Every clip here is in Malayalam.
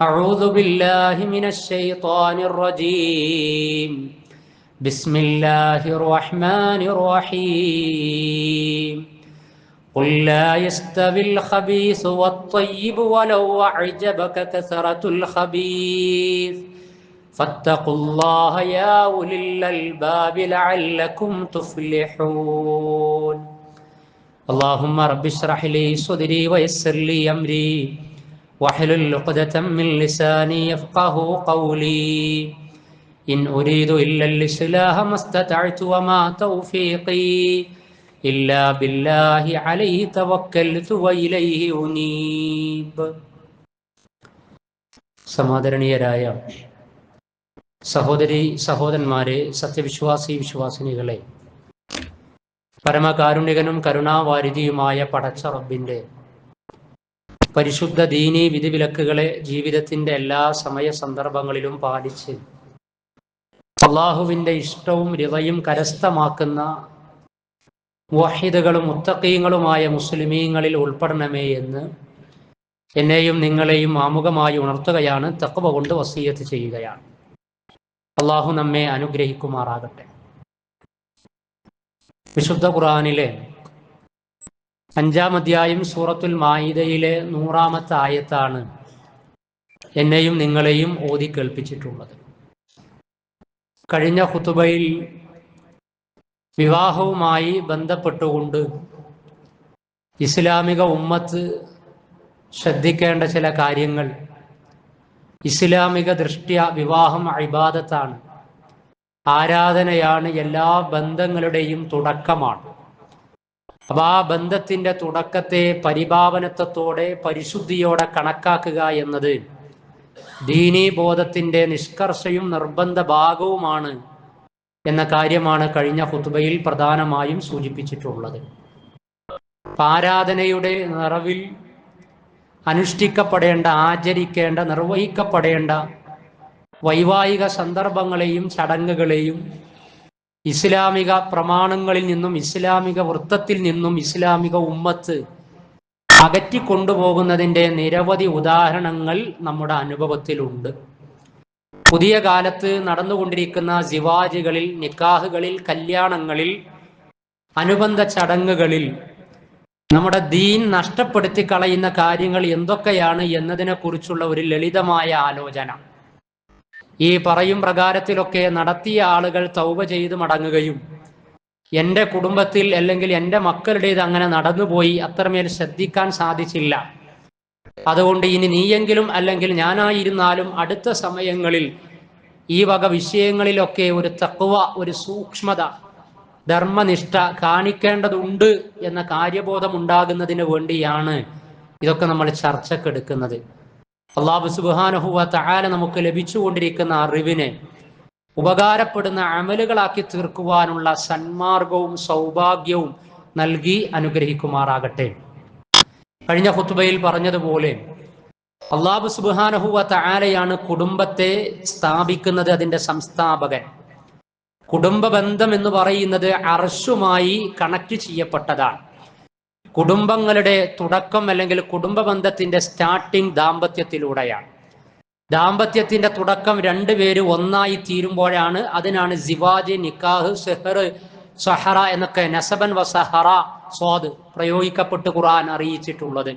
أعوذ بالله من الشيطان الرجيم. بسم الله الرحمن الرحيم. قل لا يستوي الخبيث والطيب ولو أعجبك كثرة الخبيث. فاتقوا الله يا أولي الألباب لعلكم تفلحون. اللهم رب اشرح لي صدري ويسر لي أمري. واحلل عقدة من لساني يفقه قولي إن أريد إلا الإصلاح ما استطعت وما توفيقي إلا بالله عليه توكلت وإليه أنيب സമാദരണീയരായ സഹോദരി സഹോദരന്മാരെ സത്യവിശ്വാസി വിശ്വാസിനികളെ പരമകാരുണികനും കരുണാവാരിധിയുമായ പടച്ച റബ്ബിൻ്റെ പരിശുദ്ധ ദീനീ വിധിവിലക്കുകളെ ജീവിതത്തിന്റെ എല്ലാ സമയ സന്ദർഭങ്ങളിലും പാലിച്ച് അള്ളാഹുവിന്റെ ഇഷ്ടവും രവയും കരസ്ഥമാക്കുന്ന വഹിദകളും മുത്തക്കീങ്ങളുമായ മുസ്ലിമീങ്ങളിൽ ഉൾപ്പെടണമേ എന്ന് എന്നെയും നിങ്ങളെയും ആമുഖമായി ഉണർത്തുകയാണ് തക്കവ കൊണ്ട് വസീയത്ത് ചെയ്യുകയാണ്. അള്ളാഹു നമ്മെ അനുഗ്രഹിക്കുമാറാകട്ടെ. വിശുദ്ധ ഖുറാനിലെ അഞ്ചാം അധ്യായം സൂറത്തുൽ മായിദയിലെ നൂറാമത്തെ ആയത്താണ് എന്നെയും നിങ്ങളെയും ഓതി കേൾപ്പിച്ചിട്ടുള്ളത്. കഴിഞ്ഞ ഹുതുബയിൽ വിവാഹവുമായി ബന്ധപ്പെട്ടുകൊണ്ട് ഇസ്ലാമിക ഉമ്മത്ത് ശ്രദ്ധിക്കേണ്ട ചില കാര്യങ്ങൾ. ഇസ്ലാമിക ദൃഷ്ട്യ വിവാഹം അഴിബാദത്താണ് ആരാധനയാണ് എല്ലാ ബന്ധങ്ങളുടെയും തുടക്കമാണ്. അപ്പൊ ആ ബന്ധത്തിന്റെ തുടക്കത്തെ പരിഭാവനത്വത്തോടെ പരിശുദ്ധിയോടെ കണക്കാക്കുക എന്നത് ദീനീ ബോധത്തിന്റെ നിഷ്കർഷയും നിർബന്ധ ഭാഗവുമാണ് എന്ന കാര്യമാണ് കഴിഞ്ഞ ഹുത്തുബയിൽ പ്രധാനമായും സൂചിപ്പിച്ചിട്ടുള്ളത്. ആരാധനയുടെ നിറവിൽ അനുഷ്ഠിക്കപ്പെടേണ്ട ആചരിക്കേണ്ട നിർവഹിക്കപ്പെടേണ്ട വൈവാഹിക സന്ദർഭങ്ങളെയും ചടങ്ങുകളെയും ഇസ്ലാമിക പ്രമാണങ്ങളിൽ നിന്നും ഇസ്ലാമിക വൃത്തത്തിൽ നിന്നും ഇസ്ലാമിക ഉമ്മത്ത് അകറ്റി അകറ്റിക്കൊണ്ടുപോകുന്നതിന്റെ നിരവധി ഉദാഹരണങ്ങൾ നമ്മുടെ അനുഭവത്തിലുണ്ട്. പുതിയ കാലത്ത് നടന്നുകൊണ്ടിരിക്കുന്ന ജിവാജികളിൽ നിക്കാഹുകളിൽ കല്യാണങ്ങളിൽ അനുബന്ധ ചടങ്ങുകളിൽ നമ്മുടെ ദീൻ നഷ്ടപ്പെടുത്തി കളയുന്ന കാര്യങ്ങൾ എന്തൊക്കെയാണ് എന്നതിനെക്കുറിച്ചുള്ള ഒരു ലളിതമായ ആലോചന. ഈ പറയും പ്രകാരത്തിലൊക്കെ നടത്തിയ ആളുകൾ തൗവ ചെയ്ത് മടങ്ങുകയും എന്റെ കുടുംബത്തിൽ അല്ലെങ്കിൽ എന്റെ മക്കളുടേത് അങ്ങനെ നടന്നുപോയി അത്രമേൽ ശ്രദ്ധിക്കാൻ സാധിച്ചില്ല. അതുകൊണ്ട് ഇനി നീയെങ്കിലും അല്ലെങ്കിൽ ഞാനായിരുന്നാലും അടുത്ത സമയങ്ങളിൽ ഈ വക വിഷയങ്ങളിലൊക്കെ ഒരു തക്കുവ ഒരു സൂക്ഷ്മത ധർമ്മനിഷ്ഠ കാണിക്കേണ്ടതുണ്ട് എന്ന കാര്യബോധം ഉണ്ടാകുന്നതിന് വേണ്ടിയാണ് ഇതൊക്കെ നമ്മൾ ചർച്ചക്കെടുക്കുന്നത്. അള്ളാഹു സുബാനഹുവ തആല നമുക്ക് ലഭിച്ചുകൊണ്ടിരിക്കുന്ന അറിവിനെ ഉപകാരപ്പെടുന്ന അമലുകളാക്കി തീർക്കുവാനുള്ള സന്മാർഗവും സൗഭാഗ്യവും നൽകി അനുഗ്രഹിക്കുമാറാകട്ടെ. കഴിഞ്ഞ ഹുത്തുബയിൽ പറഞ്ഞതുപോലെ അള്ളാഹു സുബാനഹുവ തആലയാണ് കുടുംബത്തെ സ്ഥാപിക്കുന്നത് അതിന്റെ സംസ്ഥാപകൻ. കുടുംബ ബന്ധം എന്ന് പറയുന്നത് അർഷുമായി കണക്ട് ചെയ്യപ്പെട്ടതാണ്. കുടുംബങ്ങളുടെ തുടക്കം അല്ലെങ്കിൽ കുടുംബ ബന്ധത്തിന്റെ സ്റ്റാർട്ടിംഗ് ദാമ്പത്യത്തിലൂടെയാണ്. ദാമ്പത്യത്തിന്റെ തുടക്കം രണ്ടുപേര് ഒന്നായി തീരുമ്പോഴാണ് അതിനാണ് സിവാജ് നിക്കാഹ് സെഹർ സഹറ എന്നൊക്കെ നസബൻ വ സഹറ സ്വാദ് പ്രയോഗിക്കപ്പെട്ട് ഖുർആൻ അറിയിച്ചിട്ടുള്ളത്.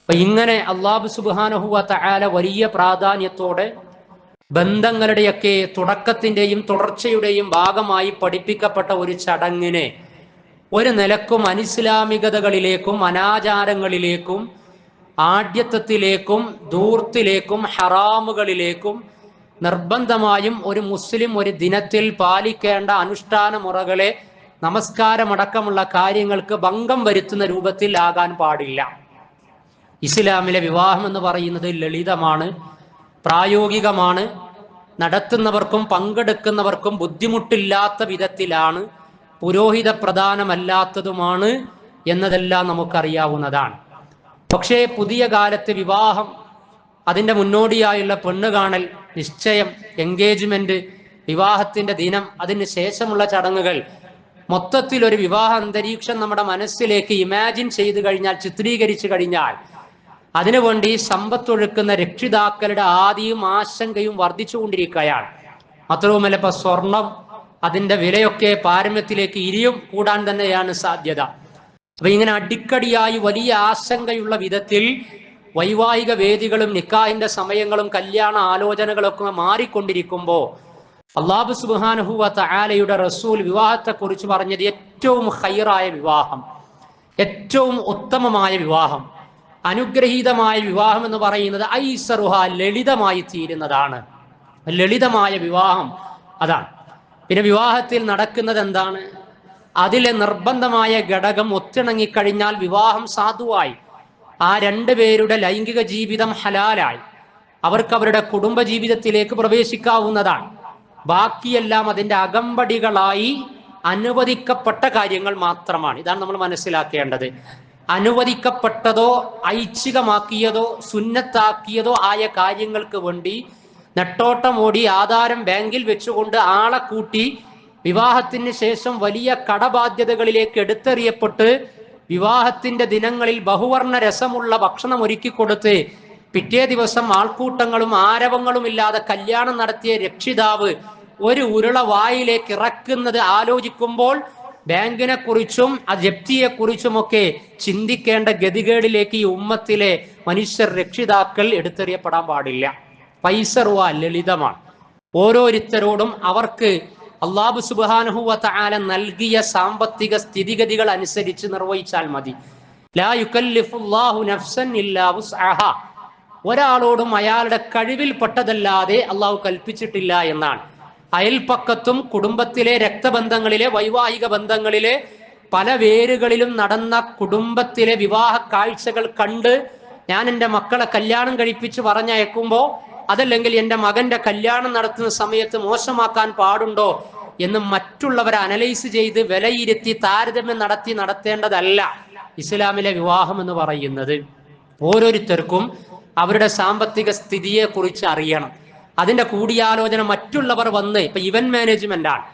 അപ്പൊ ഇങ്ങനെ അള്ളാബു സുബാനഹുവ തആല വലിയ പ്രാധാന്യത്തോടെ ബന്ധങ്ങളുടെയൊക്കെ തുടക്കത്തിന്റെയും തുടർച്ചയുടെയും ഭാഗമായി പഠിപ്പിക്കപ്പെട്ട ഒരു ചടങ്ങിനെ ഒരു നിലക്കും അനിസ്ലാമികതകളിലേക്കും അനാചാരങ്ങളിലേക്കും ആഢ്യത്വത്തിലേക്കും ദൂർത്തിലേക്കും ഹറാമുകളിലേക്കും നിർബന്ധമായും ഒരു മുസ്ലിം ഒരു ദിനത്തിൽ പാലിക്കേണ്ട അനുഷ്ഠാന മുറകളെ നമസ്കാരമടക്കമുള്ള കാര്യങ്ങൾക്ക് ഭംഗം വരുത്തുന്ന രൂപത്തിൽ ആകാൻ പാടില്ല. ഇസ്ലാമിലെ വിവാഹം എന്ന് പറയുന്നത് ലളിതമാണ് പ്രായോഗികമാണ് നടത്തുന്നവർക്കും പങ്കെടുക്കുന്നവർക്കും ബുദ്ധിമുട്ടില്ലാത്ത വിധത്തിലാണ്. പുരോഹിത പ്രധാനമല്ലാത്തതുമാണ് എന്നതെല്ലാം നമുക്കറിയാവുന്നതാണ്. പക്ഷേ പുതിയ കാലത്ത് വിവാഹം അതിന്റെ മുന്നോടിയായുള്ള പെണ്ണ് കാണൽ നിശ്ചയം എൻഗേജ്മെന്റ് വിവാഹത്തിന്റെ ദിനം അതിന് ശേഷമുള്ള ചടങ്ങുകൾ മൊത്തത്തിൽ ഒരു വിവാഹ അന്തരീക്ഷം നമ്മുടെ മനസ്സിലേക്ക് ഇമാജിൻ ചെയ്തു കഴിഞ്ഞാൽ ചിത്രീകരിച്ചു കഴിഞ്ഞാൽ അതിനുവേണ്ടി സമ്പത്തൊഴുക്കുന്ന രക്ഷിതാക്കളുടെ ആദിയും ആശങ്കയും വർദ്ധിച്ചുകൊണ്ടിരിക്കുകയാണ്. മാത്രവുമല്ല ഇപ്പൊ സ്വർണം അതിന്റെ വിലയൊക്കെ പാരമ്യത്തിലേക്ക് ഇരിയും കൂടാൻ തന്നെയാണ് സാധ്യത. അപ്പൊ ഇങ്ങനെ അടിക്കടിയായി വലിയ ആശങ്കയുള്ള വിധത്തിൽ വൈവാഹിക വേദികളും നിക്കാഹിന്റെ സമയങ്ങളും കല്യാണ ആലോചനകളൊക്കെ മാറിക്കൊണ്ടിരിക്കുമ്പോൾ അള്ളാഹു സുബാനുഹുവ തആലയുടെ റസൂൽ വിവാഹത്തെക്കുറിച്ച് പറഞ്ഞത് ഏറ്റവും ഹൈറായ വിവാഹം. ഏറ്റവും ഉത്തമമായ വിവാഹം. അനുഗ്രഹീതമായ വിവാഹം എന്ന് പറയുന്നത് ഐസറുഹ ലളിതമായി തീരുന്നതാണ്. ലളിതമായ വിവാഹം. അതാണ്. പിന്നെ വിവാഹത്തിൽ നടക്കുന്നത് എന്താണ് അതിലെ നിർബന്ധമായ ഘടകം ഒത്തിണങ്ങിക്കഴിഞ്ഞാൽ വിവാഹം സാധുവായി. ആ രണ്ടുപേരുടെ ലൈംഗിക ജീവിതം ഹലാലായി. അവർക്ക് അവരുടെ കുടുംബ ജീവിതത്തിലേക്ക് പ്രവേശിക്കാവുന്നതാണ്. ബാക്കിയെല്ലാം അതിന്റെ അകമ്പടികളായി അനുവദിക്കപ്പെട്ട കാര്യങ്ങൾ മാത്രമാണ്. ഇതാണ് നമ്മൾ മനസ്സിലാക്കേണ്ടത്. അനുവദിക്കപ്പെട്ടതോ ഐച്ഛികമാക്കിയതോ സുന്നത്താക്കിയതോ ആയ കാര്യങ്ങൾക്ക് വേണ്ടി നെട്ടോട്ടം ഓടി ആധാരം ബാങ്കിൽ വെച്ചുകൊണ്ട് ആളെ കൂട്ടി വിവാഹത്തിന് ശേഷം വലിയ കടബാധ്യതകളിലേക്ക് എടുത്തെറിയപ്പെട്ട് വിവാഹത്തിന്റെ ദിനങ്ങളിൽ ബഹുവർണ രസമുള്ള ഭക്ഷണം ഒരുക്കി കൊടുത്ത് പിറ്റേ ദിവസം ആൾക്കൂട്ടങ്ങളും ആരവങ്ങളും ഇല്ലാതെ കല്യാണം നടത്തിയ രക്ഷിതാവ് ഒരു ഉരുള വായിലേക്ക് ഇറക്കുന്നത് ആലോചിക്കുമ്പോൾ ബാങ്കിനെ കുറിച്ചും ആ ജപ്തിയെ കുറിച്ചുമൊക്കെ ചിന്തിക്കേണ്ട ഗതികേടിലേക്ക് ഈ ഉമ്മത്തിലെ മനുഷ്യർ രക്ഷിതാക്കൾ എടുത്തെറിയപ്പെടാൻ പാടില്ല. പൈസ റുവ ലളിതമാണ്. ഓരോരുത്തരോടും അവർക്ക് അള്ളാബു സുബാനുഹുവ താല നൽകിയ സാമ്പത്തിക സ്ഥിതിഗതികൾ അനുസരിച്ച് നിർവഹിച്ചാൽ മതി. ലാ യുക്കല്ലിഫുല്ലാഹു നഫ്സൻ ഒരാളോടും അയാളുടെ കഴിവിൽ കഴിവിൽപ്പെട്ടതല്ലാതെ അള്ളാഹു കൽപ്പിച്ചിട്ടില്ല എന്നാണ്. അയൽപ്പക്കത്തും കുടുംബത്തിലെ രക്തബന്ധങ്ങളിലെ വൈവാഹിക ബന്ധങ്ങളിലെ പല വേരുകളിലും നടന്ന കുടുംബത്തിലെ വിവാഹ കാഴ്ചകൾ കണ്ട് ഞാൻ എന്റെ മക്കളെ കല്യാണം കഴിപ്പിച്ച് പറഞ്ഞയക്കുമ്പോൾ അതല്ലെങ്കിൽ എന്റെ മകന്റെ കല്യാണം നടത്തുന്ന സമയത്ത് മോശമാക്കാൻ പാടുണ്ടോ എന്ന് മറ്റുള്ളവരെ അനലൈസ് ചെയ്ത് വിലയിരുത്തി താരതമ്യം നടത്തി നടത്തേണ്ടതല്ല ഇസ്ലാമിലെ വിവാഹം എന്ന് പറയുന്നത്. ഓരോരുത്തർക്കും അവരുടെ സാമ്പത്തിക സ്ഥിതിയെ കുറിച്ച് അറിയണം. അതിന്റെ കൂടിയാലോചന മറ്റുള്ളവർ വന്ന് ഇപ്പൊ ഇവന്റ് മാനേജ്മെന്റ് ആണ്.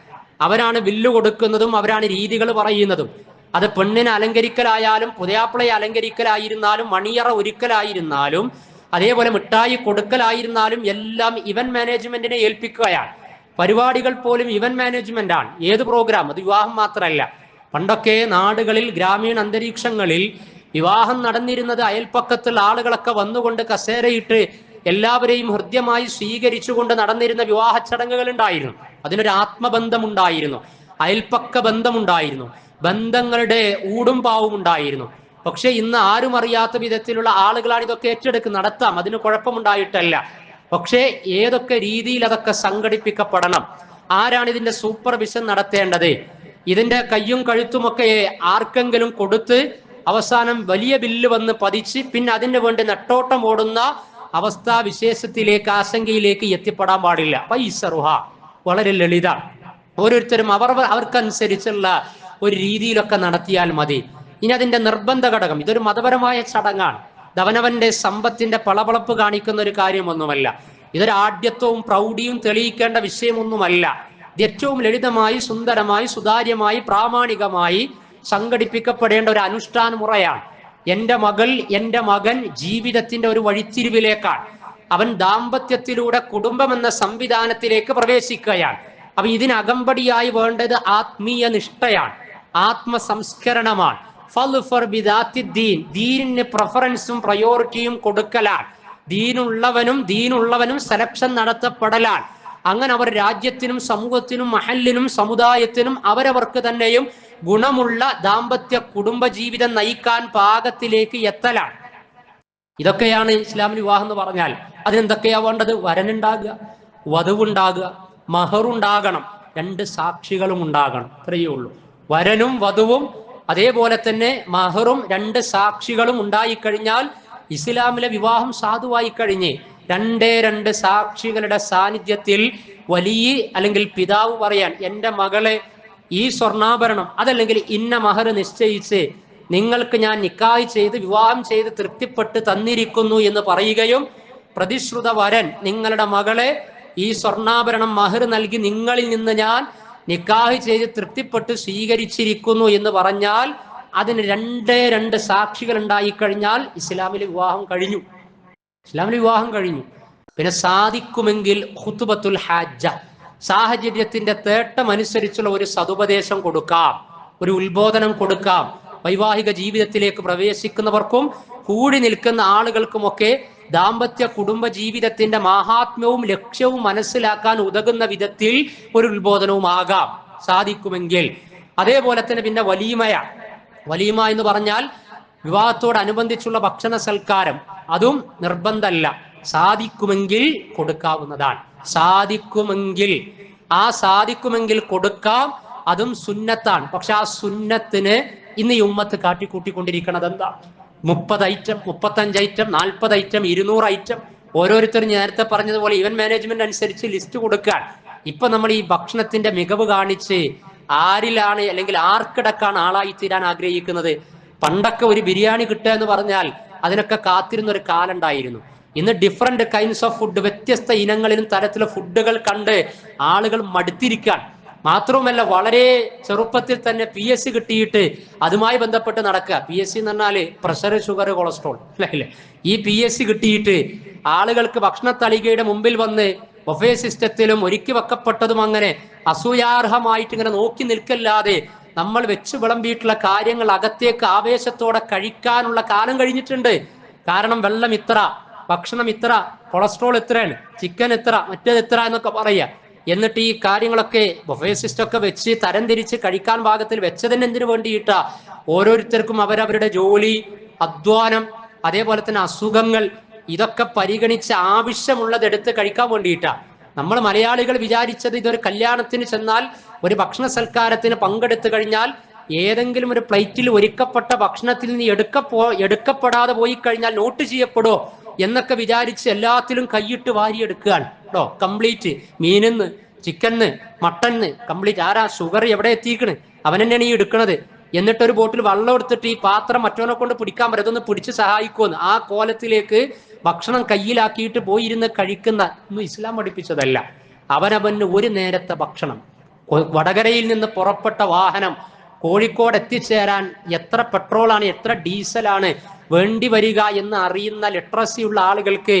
അവരാണ് ബില്ല് കൊടുക്കുന്നതും അവരാണ് രീതികൾ പറയുന്നതും. അത് പെണ്ണിനെ അലങ്കരിക്കലായാലും പുതിയാപ്പിളയെ അലങ്കരിക്കലായിരുന്നാലും മണിയറ ഒരുക്കലായിരുന്നാലും അതേപോലെ മിഠായി കൊടുക്കലായിരുന്നാലും എല്ലാം ഇവന്റ് മാനേജ്മെന്റിനെ ഏൽപ്പിക്കുകയാണ്. പരിപാടികൾ പോലും ഇവന്റ് മാനേജ്മെന്റ് ആണ്. ഏത് പ്രോഗ്രാം? അത് വിവാഹം മാത്രമല്ല. പണ്ടൊക്കെ നാടുകളിൽ ഗ്രാമീണ അന്തരീക്ഷങ്ങളിൽ വിവാഹം നടന്നിരുന്നത് അയൽപ്പക്കത്തുള്ള ആളുകളൊക്കെ വന്നുകൊണ്ട് കസേരയിട്ട് എല്ലാവരെയും ഹൃദ്യമായി സ്വീകരിച്ചുകൊണ്ട് നടന്നിരുന്ന വിവാഹ ചടങ്ങുകൾ ഉണ്ടായിരുന്നു. അതിനൊരു ആത്മബന്ധമുണ്ടായിരുന്നു അയൽപ്പക്ക ബന്ധമുണ്ടായിരുന്നു. ബന്ധങ്ങളുടെ ഊടും പാവും ഉണ്ടായിരുന്നു. പക്ഷെ ഇന്ന് ആരും അറിയാത്ത വിധത്തിലുള്ള ആളുകളാണ് ഇതൊക്കെ ഏറ്റെടുക്ക് നടത്താം. അതിന് കുഴപ്പമുണ്ടായിട്ടല്ല. പക്ഷേ ഏതൊക്കെ രീതിയിൽ അതൊക്കെ സംഘടിപ്പിക്കപ്പെടണം? ആരാണ് ഇതിന്റെ സൂപ്പർവിഷൻ നടത്തേണ്ടത്? ഇതിന്റെ കയ്യും കഴുത്തുമൊക്കെ ആർക്കെങ്കിലും കൊടുത്ത് അവസാനം വലിയ ബില്ല് വന്ന് പതിച്ച് പിന്നെ അതിന് വേണ്ടി നെട്ടോട്ടം ഓടുന്ന അവസ്ഥാ വിശേഷത്തിലേക്ക് ആശങ്കയിലേക്ക് എത്തിപ്പെടാൻ പാടില്ല. പൈസ റുഹ വളരെ ലളിത ഓരോരുത്തരും അവർ അവർക്കനുസരിച്ചുള്ള ഒരു രീതിയിലൊക്കെ നടത്തിയാൽ മതി. ഇനി അതിന്റെ നിർബന്ധ ഘടകം. ഇതൊരു മതപരമായ ചടങ്ങാണ്. ദവനവന്റെ സമ്പത്തിന്റെ പളപളപ്പ് കാണിക്കുന്ന ഒരു കാര്യമൊന്നുമല്ല. ഇതൊരു ആഢ്യത്വവും പ്രൗഢിയും തെളിയിക്കേണ്ട വിഷയമൊന്നുമല്ല. ഏറ്റവും ലളിതമായി സുന്ദരമായി സുതാര്യമായി പ്രാമാണികമായി സംഘടിപ്പിക്കപ്പെടേണ്ട ഒരു അനുഷ്ഠാന മുറയാണ് എന്റെ മകൾ എന്റെ മകൻ ജീവിതത്തിന്റെ ഒരു വഴിത്തിരിവിലേക്കാണ്. അവൻ ദാമ്പത്യത്തിലൂടെ കുടുംബം എന്ന സംവിധാനത്തിലേക്ക് പ്രവേശിക്കുകയാണ്. അപ്പൊ ഇതിനകമ്പടിയായി വേണ്ടത് ആത്മീയ നിഷ്ഠയാണ് ആത്മസംസ്കരണമാണ്. ദീനിന് പ്രഫറൻസും പ്രയോറിറ്റിയും കൊടുക്കലാൽ ദീനുള്ളവനും ദീനുള്ളവനും സെലക്ഷൻ നടത്തപ്പെടലാൽ അങ്ങനെ അവർ രാജ്യത്തിനും സമൂഹത്തിനും മഹലിനും സമുദായത്തിനും അവരവർക്ക് തന്നെയും ഗുണമുള്ള ദാമ്പത്യ കുടുംബ ജീവിതം നയിക്കാൻ പാകത്തിലേക്ക് എത്തലാണ്. ഇതൊക്കെയാണ് ഇസ്ലാമിൽ വിവാഹം എന്ന് പറഞ്ഞാൽ. അതിനെന്തൊക്കെയാ വേണ്ടത്? വരനുണ്ടാകുക വധുവുണ്ടാകുക മഹറുണ്ടാകണം രണ്ട് സാക്ഷികളും ഉണ്ടാകണം. ഇത്രയേ ഉള്ളൂ. വരനും വധുവും അതേപോലെ തന്നെ മഹറും രണ്ട് സാക്ഷികളും ഉണ്ടായിക്കഴിഞ്ഞാൽ ഇസ്ലാമിലെ വിവാഹം സാധുവായി കഴിഞ്ഞ് രണ്ടേ രണ്ട് സാക്ഷികളുടെ സാന്നിധ്യത്തിൽ വലിയ അല്ലെങ്കിൽ പിതാവ് പറയാൻ എന്റെ മകളെ ഈ സ്വർണാഭരണം അതല്ലെങ്കിൽ ഇന്ന മഹർ നിശ്ചയിച്ച് നിങ്ങൾക്ക് ഞാൻ നിക്കാഹ് ചെയ്ത് വിവാഹം ചെയ്ത് തൃപ്തിപ്പെട്ട് തന്നിരിക്കുന്നു എന്ന് പറയുകയും പ്രതിശ്രുത വരൻ നിങ്ങളുടെ മകളെ ഈ സ്വർണാഭരണം മഹർ നൽകി നിങ്ങളിൽ നിന്ന് ഞാൻ നിക്കാഹ് ചെയ്ത് തൃപ്തിപ്പെട്ട് സ്വീകരിച്ചിരിക്കുന്നു എന്ന് പറഞ്ഞാൽ അതിന് രണ്ടേ രണ്ട് സാക്ഷികൾ ഉണ്ടായിക്കഴിഞ്ഞാൽ ഇസ്ലാമിലെ വിവാഹം കഴിഞ്ഞു. ഇസ്ലാമിലെ വിവാഹം കഴിഞ്ഞു. പിന്നെ സാധിക്കുമെങ്കിൽ ഹുത്തുബത്തുൽ ഹാജ സാഹചര്യത്തിന്റെ തേട്ടം അനുസരിച്ചുള്ള ഒരു സതുപദേശം കൊടുക്കാം. ഒരു ഉത്ബോധനം കൊടുക്കാം. വൈവാഹിക ജീവിതത്തിലേക്ക് പ്രവേശിക്കുന്നവർക്കും കൂടി നിൽക്കുന്ന ആളുകൾക്കുമൊക്കെ ദാമ്പത്യ കുടുംബ ജീവിതത്തിന്റെ മാഹാത്മ്യവും ലക്ഷ്യവും മനസ്സിലാക്കാൻ ഉതകുന്ന വിധത്തിൽ ഒരു ഉത്ബോധനവും ആകാം. സാധിക്കുമെങ്കിൽ. അതേപോലെ തന്നെ പിന്നെ വലീമയ. വലീമ എന്ന് പറഞ്ഞാൽ വിവാഹത്തോടനുബന്ധിച്ചുള്ള ഭക്ഷണ സൽക്കാരം. അതും നിർബന്ധമല്ല. സാധിക്കുമെങ്കിൽ കൊടുക്കാവുന്നതാണ്. സാധിക്കുമെങ്കിൽ. ആ സാധിക്കുമെങ്കിൽ കൊടുക്കാം. അതും സുന്നത്താണ്. പക്ഷെ ആ സുന്നത്തിന് ഇന്ന് ഈ ഉമ്മത്ത് കാട്ടിക്കൂട്ടിക്കൊണ്ടിരിക്കണത് എന്താ? മുപ്പത് ഐറ്റം മുപ്പത്തഞ്ച് ഐറ്റം നാൽപ്പത് ഐറ്റം ഇരുന്നൂറ് ഐറ്റം ഓരോരുത്തരും നേരത്തെ പറഞ്ഞതുപോലെ ഇവൻ മാനേജ്മെന്റ് അനുസരിച്ച് ലിസ്റ്റ് കൊടുക്കാൻ ഇപ്പൊ നമ്മൾ ഈ ഭക്ഷണത്തിന്റെ മികവ് കാണിച്ച് ആരിലാണ് അല്ലെങ്കിൽ ആർക്കിടക്കാണ് ആളായി തീരാൻ ആഗ്രഹിക്കുന്നത്? പണ്ടൊക്കെ ഒരു ബിരിയാണി കിട്ടുക എന്ന് പറഞ്ഞാൽ അതിനൊക്കെ കാത്തിരുന്ന ഒരു കാലം ഉണ്ടായിരുന്നു. ഇന്ന് ഡിഫറെന്റ് കൈൻഡ്സ് ഓഫ് ഫുഡ് വ്യത്യസ്ത ഇനങ്ങളിലും തരത്തിലുള്ള ഫുഡുകൾ കണ്ട് ആളുകൾ മടുത്തിരിക്കാൻ മാത്രവുമല്ല വളരെ ചെറുപ്പത്തിൽ തന്നെ പി എസ് സി കിട്ടിയിട്ട് അതുമായി ബന്ധപ്പെട്ട് നടക്കുക. പി എസ് സി എന്ന് പറഞ്ഞാൽ പ്രഷർ ഷുഗർ കൊളസ്ട്രോൾ അല്ലേ? ഈ പി എസ് സി കിട്ടിയിട്ട് ആളുകൾക്ക് ഭക്ഷണ തളികയുടെ മുമ്പിൽ വന്ന് ബൊഫേ സിസ്റ്റത്തിലും ഒരുക്കി വെക്കപ്പെട്ടതും അങ്ങനെ അസൂയാർഹമായിട്ട് ഇങ്ങനെ നോക്കി നിൽക്കല്ലാതെ നമ്മൾ വെച്ചു വിളമ്പിയിട്ടുള്ള കാര്യങ്ങൾ അകത്തേക്ക് ആവേശത്തോടെ കഴിക്കാനുള്ള കാലം കഴിഞ്ഞിട്ടുണ്ട്. കാരണം വെള്ളം ഇത്ര ഭക്ഷണം ഇത്ര കൊളസ്ട്രോൾ ഇത്രയാണ് ചിക്കൻ ഇത്ര മറ്റേത് ഇത്ര എന്നൊക്കെ പറയാ എന്നിട്ട് ഈ കാര്യങ്ങളൊക്കെ ബൊഫേ സിസ്റ്റം ഒക്കെ വെച്ച് തരംതിരിച്ച് കഴിക്കാൻ പാകത്തിൽ വെച്ചതിന് എന്തിനു വേണ്ടിയിട്ടാ? ഓരോരുത്തർക്കും അവരവരുടെ ജോലി അധ്വാനം അതേപോലെ തന്നെ അസുഖങ്ങൾ ഇതൊക്കെ പരിഗണിച്ച് ആവശ്യമുള്ളത് എടുത്ത് കഴിക്കാൻ വേണ്ടിയിട്ടാ. നമ്മൾ മലയാളികൾ വിചാരിച്ചത് ഇതൊരു കല്യാണത്തിന് ചെന്നാൽ ഒരു ഭക്ഷണ സൽക്കാരത്തിന് പങ്കെടുത്തു കഴിഞ്ഞാൽ ഏതെങ്കിലും ഒരു പ്ലേറ്റിൽ ഒരുക്കപ്പെട്ട ഭക്ഷണത്തിൽ നിന്ന് എടുക്കപ്പോ എടുക്കപ്പെടാതെ പോയി കഴിഞ്ഞാൽ നോട്ട് ചെയ്യപ്പെടുമോ എന്നൊക്കെ വിചാരിച്ച് എല്ലാത്തിലും കൈയിട്ട് വാരിയെടുക്കുകയാണ്. കേട്ടോ കംപ്ലീറ്റ് മീനെന്ന് ചിക്കന്ന് മട്ടന്ന് കംപ്ലീറ്റ് ആരാ ഷുഗർ എവിടെ എത്തിക്കണ് അവൻ തന്നെയാണ് ഈ എടുക്കണത്. എന്നിട്ട് ഒരു ബോട്ടിൽ വെള്ളം എടുത്തിട്ട് ഈ പാത്രം മറ്റവനെ കൊണ്ട് പിടിക്കാൻ പറ്റും അതൊന്ന് പിടിച്ച് സഹായിക്കുമെന്ന് ആ കോലത്തിലേക്ക് ഭക്ഷണം കയ്യിലാക്കിയിട്ട് പോയിരുന്ന് കഴിക്കുന്ന ഒന്നും ഇസ്ലാം പഠിപ്പിച്ചതല്ല. അവനവന് ഒരു നേരത്തെ ഭക്ഷണം. വടകരയിൽ നിന്ന് പുറപ്പെട്ട വാഹനം കോഴിക്കോട് എത്തിച്ചേരാൻ എത്ര പെട്രോളാണ് എത്ര ഡീസലാണ് വേണ്ടി വരിക എന്ന് അറിയുന്ന ലിറ്ററസി ഉള്ള ആളുകൾക്ക്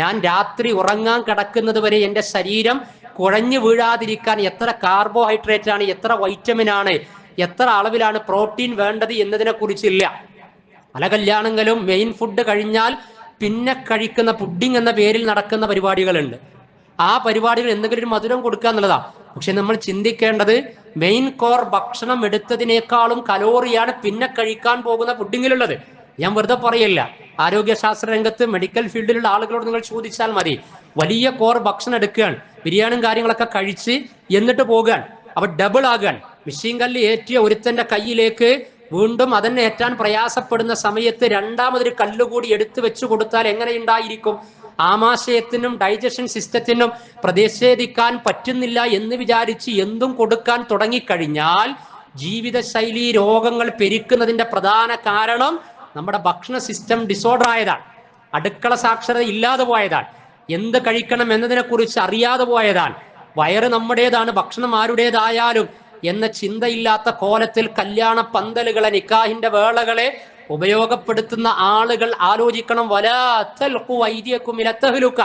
ഞാൻ രാത്രി ഉറങ്ങാൻ കിടക്കുന്നത് വരെ എന്റെ ശരീരം കുഴഞ്ഞു വീഴാതിരിക്കാൻ എത്ര കാർബോഹൈഡ്രേറ്റ് ആണ് എത്ര വൈറ്റമിൻ ആണ് എത്ര അളവിലാണ് പ്രോട്ടീൻ വേണ്ടത് എന്നതിനെ കുറിച്ചില്ല. പല കല്യാണങ്ങളും മെയിൻ ഫുഡ് കഴിഞ്ഞാൽ പിന്നെ കഴിക്കുന്ന പുഡിംഗ് എന്ന പേരിൽ നടക്കുന്ന പരിപാടികളുണ്ട്. ആ പരിപാടികൾ എന്തെങ്കിലും ഒരു മധുരം കൊടുക്കുക എന്നുള്ളതാ. പക്ഷെ നമ്മൾ ചിന്തിക്കേണ്ടത് മെയിൻ കോർ ഭക്ഷണം എടുത്തതിനേക്കാളും കലോറിയാണ് പിന്നെ കഴിക്കാൻ പോകുന്ന പുഡിങ്ങിലുള്ളത് ഞാൻ വെറുതെ പറയല്ല. ആരോഗ്യശാസ്ത്ര രംഗത്ത് മെഡിക്കൽ ഫീൽഡിലുള്ള ആളുകളോട് നിങ്ങൾ ചോദിച്ചാൽ മതി. വലിയ കോർ ഭക്ഷണം എടുക്കുകയാണ് ബിരിയാണിയും കാര്യങ്ങളൊക്കെ കഴിച്ച് എന്നിട്ട് പോകുകയാണ് അപ്പൊ ഡബിൾ ആകാൻ. മിഷീൻ കല്ല് ഏറ്റിയ ഒരുത്തന്റെ കയ്യിലേക്ക് വീണ്ടും അതന്നെ ഏറ്റാൻ പ്രയാസപ്പെടുന്ന സമയത്ത് രണ്ടാമതൊരു കല്ലുകൂടി എടുത്തു വെച്ചു കൊടുത്താൽ എങ്ങനെ ഉണ്ടായിരിക്കും? ആമാശയത്തിനും ഡൈജഷൻ സിസ്റ്റത്തിനും പ്രതിഷേധിക്കാൻ പറ്റുന്നില്ല എന്ന് വിചാരിച്ച് എന്തും കൊടുക്കാൻ തുടങ്ങിക്കഴിഞ്ഞാൽ ജീവിതശൈലി രോഗങ്ങൾ പെരുക്കുന്നതിന്റെ പ്രധാന കാരണം നമ്മുടെ ഭക്ഷണ സിസ്റ്റം ഡിസോർഡർ ആയതാണ്. അടുക്കള സാക്ഷരത ഇല്ലാതെ പോയതാണ്. എന്ത് കഴിക്കണം എന്നതിനെ കുറിച്ച് അറിയാതെ പോയതാണ്. വയറ് നമ്മുടേതാണ് ഭക്ഷണം ആരുടേതായാലും എന്ന ചിന്തയില്ലാത്ത കോലത്തിൽ കല്യാണ പന്തലുകളെ നിക്കാഹിന്റെ വേളകളെ ഉപയോഗപ്പെടുത്തുന്ന ആളുകൾ ആലോചിക്കണം. വലാത്തൽക്കു വൈദ്യക്കും ഇലത്തഹലുക്ക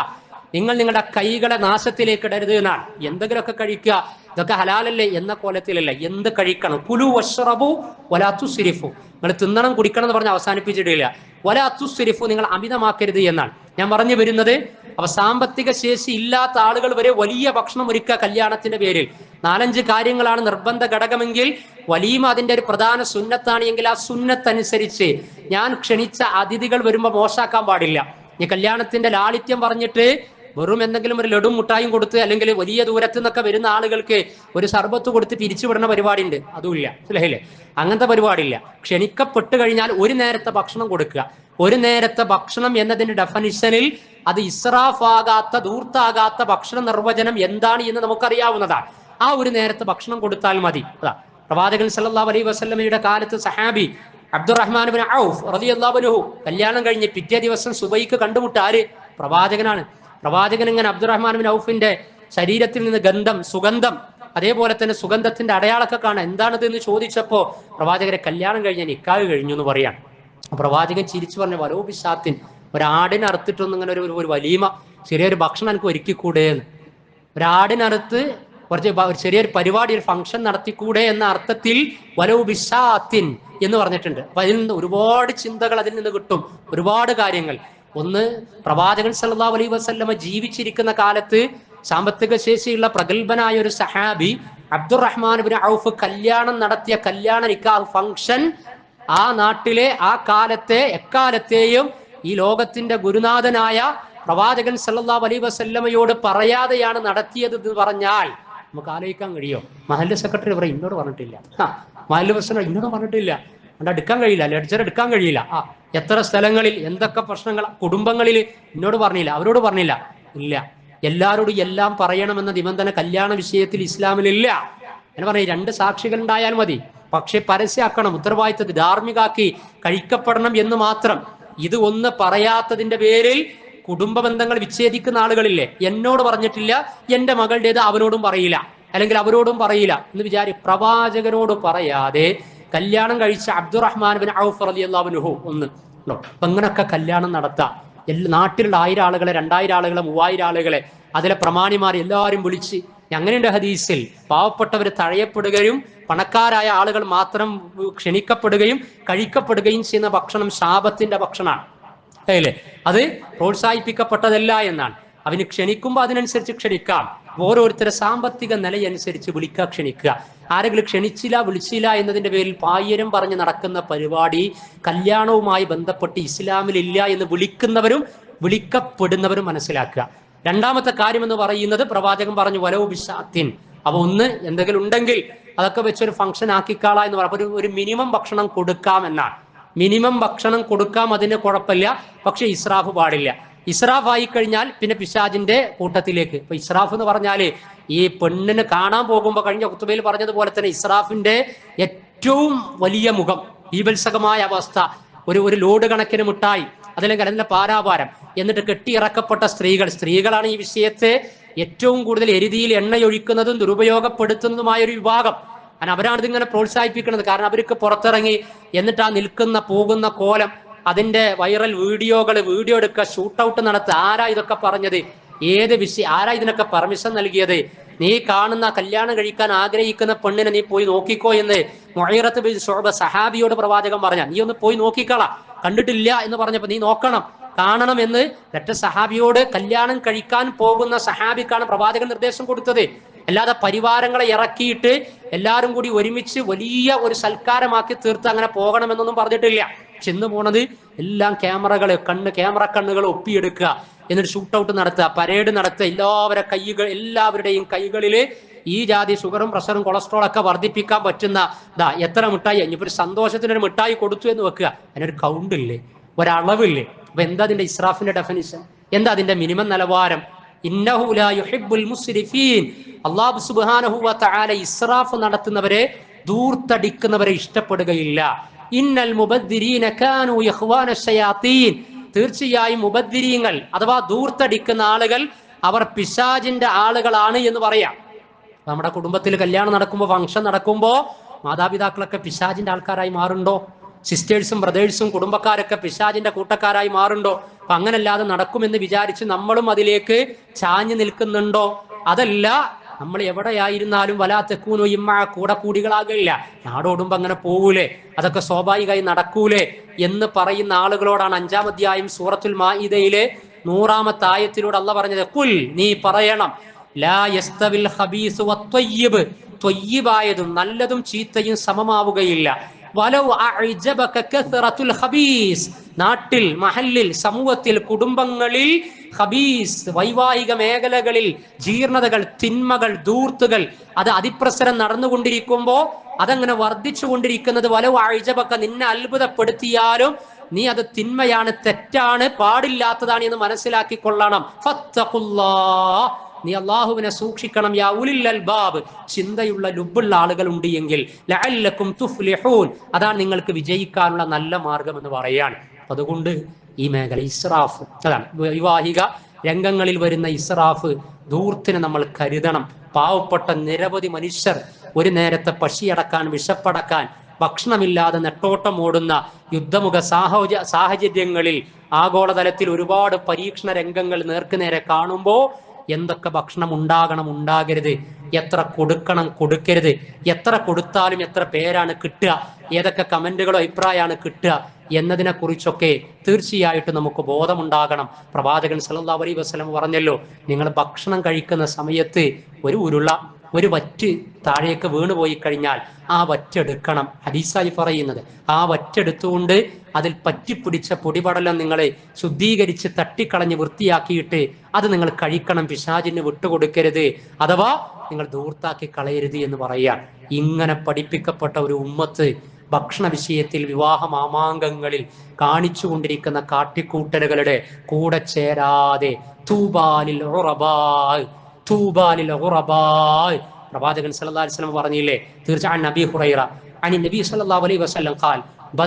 നിങ്ങൾ നിങ്ങളുടെ കൈകളെ നാശത്തിലേക്ക് ഇടരുത് എന്നാണ്. എന്തെങ്കിലുമൊക്കെ കഴിക്കുക. ഇതൊക്കെ ഹലാലല്ലേ? എന്ന കോലത്തിലല്ല. എന്ത് കഴിക്കണം? കുലു വഷറബു വലാത്തു സിരിഫു നിങ്ങൾ തിന്നണം കുടിക്കണം എന്ന് പറഞ്ഞ് അവസാനിപ്പിച്ചിട്ടില്ല. വലാത്തു സിരിഫു നിങ്ങൾ അമിതമാക്കരുത് എന്നാണ്. ഞാൻ പറഞ്ഞു വരുന്നത് അപ്പൊ സാമ്പത്തിക ശേഷി ഇല്ലാത്ത ആളുകൾ വരെ വലിയ ഭക്ഷണം ഒരുക്കുക കല്യാണത്തിന്റെ പേരിൽ. നാലഞ്ച് കാര്യങ്ങളാണ് നിർബന്ധ ഘടകമെങ്കിൽ വലീമ അതിന്റെ ഒരു പ്രധാന സുന്നത്താണ് എങ്കിൽ ആ സുന്നത്തനുസരിച്ച് ഞാൻ ക്ഷണിച്ച അതിഥികൾ വരുമ്പോൾ മോശാക്കാൻ പാടില്ല. ഈ കല്യാണത്തിന്റെ ലാളിത്യം പറഞ്ഞിട്ട് വെറും എന്തെങ്കിലും ഒരു ലഡും മുട്ടായും കൊടുത്ത് അല്ലെങ്കിൽ വലിയ ദൂരത്തു നിന്നൊക്കെ വരുന്ന ആളുകൾക്ക് ഒരു സർബത്ത് കൊടുത്ത് പിരിച്ചുവിടുന്ന പരിപാടി ഉണ്ട് അതുമില്ല. അല്ലേ അങ്ങനത്തെ പരിപാടിയില്ല. ക്ഷണിക്കപ്പെട്ട് കഴിഞ്ഞാൽ ഒരു നേരത്തെ ഭക്ഷണം കൊടുക്കുക. ഒരു നേരത്തെ ഭക്ഷണം എന്നതിന്റെ ഡെഫനിഷനിൽ അത് ഇസ്രാഫാകാത്ത ദൂർത്താകാത്ത ഭക്ഷണ നിർവചനം എന്താണ് എന്ന് നമുക്കറിയാവുന്നതാണ്. ആ ഒരു നേരത്തെ ഭക്ഷണം കൊടുത്താൽ മതി. അതാ. പ്രവാചകൻ സല്ലാ അലൈ വസല്ലമയുടെ കാലത്ത് സഹാബി അബ്ദുറഹ്മാൻ ഔഫ് റളിയല്ലാഹു കല്യാണം കഴിഞ്ഞ് പിറ്റേ ദിവസം സുബൈക്ക് കണ്ടുമുട്ട ആര് പ്രവാചകനാണ്. പ്രവാചകൻ ഇങ്ങനെ അബ്ദുറഹ്മാൻ ബിൻ ഔഫിന്റെ ശരീരത്തിൽ നിന്ന് ഗന്ധം സുഗന്ധം അതേപോലെ തന്നെ സുഗന്ധത്തിന്റെ അടയാളൊക്കെ കാണാൻ എന്താണത് എന്ന് ചോദിച്ചപ്പോ പ്രവാചകരെ കല്യാണം കഴിഞ്ഞ നിക്കാഹ് കഴിഞ്ഞു എന്ന് പറയാം. പ്രവാചകൻ ചിരിച്ചു പറഞ്ഞ വലോപിശാത്തിൻ ഒരാടിനെ അറുത്തിട്ടൊന്നും ഇങ്ങനെ ഒരു ഒരു വലീമ ചെറിയൊരു ഭക്ഷണം എനിക്ക് ഒരുക്കിക്കൂടെ എന്ന്. ഒരാടിനറുത്ത് കുറച്ച് ചെറിയൊരു പരിപാടി ഒരു ഫംഗ്ഷൻ നടത്തിക്കൂടെ എന്ന അർത്ഥത്തിൽ വലോപിശാത്തിൻ എന്ന് പറഞ്ഞിട്ടുണ്ട്. അപ്പൊ അതിൽ നിന്ന് ഒരുപാട് ചിന്തകൾ അതിൽ നിന്ന് കിട്ടും. ഒരുപാട് കാര്യങ്ങൾ. ഒന്ന് പ്രവാചകൻ സല്ലാ അലൈ വസല്ലമ ജീവിച്ചിരിക്കുന്ന കാലത്ത് സാമ്പത്തിക ശേഷിയുള്ള പ്രഗത്ഭനായ ഒരു സഹാബി അബ്ദുറഹ്മാൻ ബിൻ ഔഫ് കല്യാണം നടത്തിയ കല്യാണ നിക്കാഹ് ഫംഗ്ഷൻ ആ നാട്ടിലെ ആ കാലത്തെ എക്കാലത്തെയും ഈ ലോകത്തിന്റെ ഗുരുനാഥനായ പ്രവാചകൻ സല്ലാ അലൈ വസല്ലമയോട് പറയാതെയാണ് നടത്തിയത് എന്ന് പറഞ്ഞാൽ നമുക്ക് ആലോചിക്കാൻ കഴിയോ? മഹല്ല് സെക്രട്ടറി പറയും ഇന്നോട് പറഞ്ഞിട്ടില്ല. മഹല്ല് പ്രസിഡന്റ് ഇന്നോട് പറഞ്ഞിട്ടില്ല. അവിടെ എടുക്കാൻ കഴിയില്ല ലെഡ്ജർ എടുക്കാൻ കഴിയില്ല. ആ എത്ര സ്ഥലങ്ങളിൽ എന്തൊക്കെ പ്രശ്നങ്ങൾ കുടുംബങ്ങളിൽ എന്നോട് പറഞ്ഞില്ല അവരോട് പറഞ്ഞില്ല. ഇല്ല. എല്ലാവരോടും എല്ലാം പറയണമെന്ന നിബന്ധന കല്യാണ വിഷയത്തിൽ ഇസ്ലാമിൽ ഇല്ല എന്ന് പറഞ്ഞ രണ്ട് സാക്ഷികൾ ഉണ്ടായാൽ മതി. പക്ഷെ പരസ്യമാക്കണം ഉത്തരവാദിത്തത്തിൽ ധാർമ്മികാക്കി കഴിക്കപ്പെടണം എന്ന് മാത്രം. ഇത് ഒന്ന് പറയാത്തതിന്റെ പേരിൽ കുടുംബ ബന്ധങ്ങൾ വിച്ഛേദിക്കുന്ന ആളുകളില്ലേ എന്നോട് പറഞ്ഞിട്ടില്ല എന്റെ മകളുടേത് അവനോടും പറയില്ല അല്ലെങ്കിൽ അവരോടും പറയില്ല എന്ന് വിചാരി പ്രവാചകനോട് പറയാതെ കല്യാണം കഴിച്ച അബ്ദുറഹ്മാൻ ബിൻ ഔഫ് റളിയല്ലാഹു ഒന്ന് ഉണ്ടോ അപ്പൊ ഇങ്ങനൊക്കെ കല്യാണം നടത്താം. എല്ലാ നാട്ടിലുള്ള ആയിരം ആളുകളെ രണ്ടായിരം ആളുകളെ മൂവായിരം ആളുകളെ അതിലെ പ്രമാണിമാർ എല്ലാവരും വിളിച്ച് അങ്ങനെയുണ്ട് ഹദീസിൽ. പാവപ്പെട്ടവർ തഴയപ്പെടുകയും പണക്കാരായ ആളുകൾ മാത്രം ക്ഷണിക്കപ്പെടുകയും കഴിക്കപ്പെടുകയും ചെയ്യുന്ന ഭക്ഷണം ശാപത്തിന്റെ ഭക്ഷണമാണ്. അല്ലേ? അത് പ്രോത്സാഹിപ്പിക്കപ്പെട്ടതല്ല എന്നാണ്. അവന് ക്ഷണിക്കുമ്പോൾ അതിനനുസരിച്ച് ക്ഷണിക്കാം. ഓരോരുത്തരുടെ സാമ്പത്തിക നിലയനുസരിച്ച് വിളിക്കുക ക്ഷണിക്കുക. ആരെങ്കിലും ക്ഷണിച്ചില്ല വിളിച്ചില്ല എന്നതിന്റെ പേരിൽ പായരം പറഞ്ഞ് നടക്കുന്ന പരിപാടി കല്യാണവുമായി ബന്ധപ്പെട്ട് ഇസ്ലാമിലില്ല എന്ന് വിളിക്കുന്നവരും വിളിക്കപ്പെടുന്നവരും മനസ്സിലാക്കുക. രണ്ടാമത്തെ കാര്യം എന്ന് പറയുന്നത് പ്രവാചകൻ പറഞ്ഞു വലവ് വിശാത്തിൻ അപ്പൊ ഒന്ന് എന്തെങ്കിലും ഉണ്ടെങ്കിൽ അതൊക്കെ വെച്ചൊരു ഫംഗ്ഷൻ ആക്കിക്കാളാ എന്ന് പറയാം ഒരു ഒരു മിനിമം ഭക്ഷണം കൊടുക്കാം എന്നാണ്. മിനിമം ഭക്ഷണം കൊടുക്കാം അതിന് കുഴപ്പമില്ല. പക്ഷെ ഇസ്രാഫ് പാടില്ല. ഇസ്രാഫ് ആയി കഴിഞ്ഞാൽ പിന്നെ പിശാജിന്റെ കൂട്ടത്തിലേക്ക്. ഇപ്പൊ ഇസ്രാഫ് എന്ന് പറഞ്ഞാൽ ഈ പെണ്ണിന് കാണാൻ പോകുമ്പോൾ കഴിഞ്ഞ കുത്തുബയിൽ പറഞ്ഞതുപോലെ തന്നെ ഇസ്രാഫിന്റെ ഏറ്റവും വലിയ മുഖം ഈബത്സകമായ അവസ്ഥ. ഒരു ഒരു ലോഡ് കണക്കിന് മുട്ടായി അതല്ലെങ്കിൽ അതിന്റെ പാരാപാരം. എന്നിട്ട് കെട്ടിയിറക്കപ്പെട്ട സ്ത്രീകൾ. സ്ത്രീകളാണ് ഈ വിഷയത്തെ ഏറ്റവും കൂടുതൽ എരുതിയിൽ എണ്ണയൊഴിക്കുന്നതും ദുരുപയോഗപ്പെടുത്തുന്നതുമായ ഒരു വിഭാഗം. കാരണം അവരാണ് ഇതിങ്ങനെ പ്രോത്സാഹിപ്പിക്കുന്നത്. കാരണം അവർക്ക് പുറത്തിറങ്ങി എന്നിട്ട് ആ നിൽക്കുന്ന പോകുന്ന കോലം അതിന്റെ വൈറൽ വീഡിയോകൾ വീഡിയോ എടുക്കുക ഷൂട്ടൗട്ട് നടത്തുക ആരാ ഇതൊക്കെ പറഞ്ഞത്? ഏത് വിഷയം ആരാ ഇതിനൊക്കെ പെർമിഷൻ നൽകിയത്? നീ കാണുന്ന കല്യാണം കഴിക്കാൻ ആഗ്രഹിക്കുന്ന പെണ്ണിനെ നീ പോയി നോക്കിക്കോ എന്ന് മൊഹീറത്ത് ബിൻ ശുഅബ സഹാബിയോട് പ്രവാചകൻ പറഞ്ഞ നീ ഒന്ന് പോയി നോക്കിക്കള. കണ്ടിട്ടില്ല എന്ന് പറഞ്ഞപ്പോ നീ നോക്കണം. കാണണം എന്ന് മറ്റേ സഹാബിയോട് കല്യാണം കഴിക്കാൻ പോകുന്ന സഹാബിക്കാണ് പ്രവാചകൻ നിർദ്ദേശം കൊടുത്തത്. അല്ലാതെ പരിവാരങ്ങളെ ഇറക്കിയിട്ട് എല്ലാവരും കൂടി ഒരുമിച്ച് വലിയ ഒരു സൽക്കാരമാക്കി തീർത്ത് അങ്ങനെ പോകണമെന്നൊന്നും പറഞ്ഞിട്ടില്ല. ചെന്ന് പോണത് എല്ലാം ക്യാമറകൾ കണ്ണ് ക്യാമറ കണ്ണുകൾ ഒപ്പിയെടുക്കുക. എന്നിട്ട് ഷൂട്ട് ഔട്ട് നടത്തുക പരേഡ് നടത്തുക. എല്ലാവരുടെ കൈകൾ എല്ലാവരുടെയും കൈകളിൽ ഈ ജാതി ഷുഗറും പ്രഷറും കൊളസ്ട്രോൾ ഒക്കെ വർദ്ധിപ്പിക്കാൻ പറ്റുന്ന ദാ എത്ര മിഠായി ഇനിയിപ്പോ ഒരു സന്തോഷത്തിനൊരു മിഠായി കൊടുത്തു എന്ന് വെക്കുക. അതിനൊരു കൗണ്ട് ഇല്ലേ? ഒരളവില്ലേ? അപ്പൊ എന്താ അതിന്റെ ഇസ്രാഫിന്റെ ഡെഫിനിഷൻ എന്താ അതിന്റെ മിനിമം നിലവാരം? തആല ഇസ്രാഫ് നടത്തുന്നവരെ ദൂർത്തടിക്കുന്നവരെ ഇഷ്ടപ്പെടുകയില്ല. ഇന്നൽ മുബദ്ദിരീന കാനു ഇഖ്വാന ശയാത്തീൻ തീർച്ചയായും മുബദ്ദിരീങ്ങൾ അഥവാ ദൂർത്തടിക്കുന്ന ആളുകൾ അവർ പിശാജിന്റെ ആളുകളാണ് എന്ന് പറയാം. നമ്മുടെ കുടുംബത്തിൽ കല്യാണം നടക്കുമ്പോൾ ഫംഗ്ഷൻ നടക്കുമ്പോൾ മാതാപിതാക്കളൊക്കെ പിശാജിന്റെ ആൾക്കാരായി മാറുണ്ടോ? സിസ്റ്റേഴ്സും ബ്രദേഴ്സും കുടുംബക്കാരൊക്കെ പിശാജിന്റെ കൂട്ടക്കാരായി മാറുണ്ടോ? അപ്പൊ അങ്ങനല്ലാതെ നടക്കുമെന്ന് വിചാരിച്ച് നമ്മളും അതിലേക്ക് ചാഞ്ഞു നിൽക്കുന്നുണ്ടോ? അതല്ല നമ്മൾ എവിടെയായിരുന്നാലും വലാത്തെക്കൂനോ ഇമ്മ കൂടെ കൂടികളാകില്ല നാടോടുമ്പോ അങ്ങനെ പോകൂലേ അതൊക്കെ സ്വാഭാവികമായി നടക്കൂലേ എന്ന് പറയുന്ന ആളുകളോടാണ് അഞ്ചാം അധ്യായം സൂറത്തുൽ മാഇദയിലെ നൂറാമത്തെ ആയത്തിലൂടെ അല്ല പറഞ്ഞത്. കുൽ നീ പറയണം. ലാ യസ്തവിൽ ഖബീസ് വത്വയ്യിബ് ത്വയ്യിബായതും നല്ലതും ചീത്തയും സമമാവുകയില്ല. നാട്ടിൽ മഹല്ലിൽ സമൂഹത്തിൽ കുടുംബങ്ങളിൽ ഹബീസ് വൈവാഹിക മേഖലകളിൽ ജീർണതകൾ തിന്മകൾ ദൂർത്തുകൾ അത് അതിപ്രസരം നടന്നുകൊണ്ടിരിക്കുമ്പോ അതങ്ങനെ വർദ്ധിച്ചു കൊണ്ടിരിക്കുന്നത് വലവ് അഴിജബക്ക നിന്നെ അത്ഭുതപ്പെടുത്തിയാലും നീ അത് തിന്മയാണ് തെറ്റാണ് പാടില്ലാത്തതാണ് എന്ന് മനസ്സിലാക്കിക്കൊള്ളണം ഫത്തഖുല്ലാ. നീ അള്ളാഹുവിനെ സൂക്ഷിക്കണം യാ ഉലിൽ അൽബാബ് ചിന്തയുള്ള ലുബുള്ള ആളുകൾ ഉണ്ട് എങ്കിൽ ലഅല്ലക്കും തുഫ്ലിഹൂൻ. അതാണ് നിങ്ങൾക്ക് വിജയിക്കാനുള്ള നല്ല മാർഗം എന്ന് പറയാണ് അതുകൊണ്ട് ഈ മേഖല ഇസ്രാഫ് അതാണ് വൈവാഹിക രംഗങ്ങളിൽ വരുന്ന ഇസ്രാഫ് ദൂർത്തിനെ നമ്മൾ കരുതണം. പാവപ്പെട്ട നിരവധി മനുഷ്യർ ഒരു നേരത്തെ പശിയടക്കാൻ വിശപ്പടക്കാൻ ഭക്ഷണമില്ലാതെ നെട്ടോട്ടം ഓടുന്ന യുദ്ധമുഖ സാഹോജ സാഹചര്യങ്ങളിൽ ആഗോളതലത്തിൽ ഒരുപാട് പരീക്ഷണ രംഗങ്ങൾ നേർക്കുനേരെ കാണുമ്പോൾ എന്തൊക്കെ ഭക്ഷണം ഉണ്ടാകണം ഉണ്ടാകരുത്. എത്ര കൊടുക്കണം കൊടുക്കരുത്. എത്ര കൊടുത്താലും എത്ര പേരാണ് കിട്ടുക. ഏതൊക്കെ കമന്റുകളോ അഭിപ്രായമാണ് കിട്ടുക എന്നതിനെ കുറിച്ചൊക്കെ തീർച്ചയായിട്ടും നമുക്ക് ബോധമുണ്ടാകണം. പ്രവാചകൻ സല്ലല്ലാഹു അലൈഹി വസല്ലം പറഞ്ഞല്ലോ നിങ്ങൾ ഭക്ഷണം കഴിക്കുന്ന സമയത്ത് ഒരു ഉരുള ഒരു വറ്റ് താഴേക്ക് വീണുപോയി കഴിഞ്ഞാൽ ആ വറ്റെടുക്കണം ഹദീസായി പറയുന്നത്. ആ വറ്റെടുത്തുകൊണ്ട് അതിൽ പറ്റിപ്പിടിച്ച പൊടിപടലം നിങ്ങളെ ശുദ്ധീകരിച്ച് തട്ടിക്കളഞ്ഞ് വൃത്തിയാക്കിയിട്ട് അത് നിങ്ങൾ കഴിക്കണം. പിശാചിന് വിട്ടുകൊടുക്കരുത്. അഥവാ നിങ്ങൾ ദൂർത്താക്കി കളയരുത് എന്ന് പറയുക. ഇങ്ങനെ പഠിപ്പിക്കപ്പെട്ട ഒരു ഉമ്മത്ത് ഭക്ഷണ വിഷയത്തിൽ വിവാഹ മാമാങ്കങ്ങളിൽ കാണിച്ചു കൊണ്ടിരിക്കുന്ന കാട്ടിക്കൂട്ടലുകളുടെ കൂടെ ചേരാതെ തൂബാലിൽ പ്രവാചകൻ സല്ലല്ലാഹു അലൈഹി വസല്ലം പറഞ്ഞില്ലേ? തീർച്ചയായും നബി ഹുറൈറ. അനി നബി സല്ലല്ലാഹു അലൈഹി വസല്ലം ഖാൽ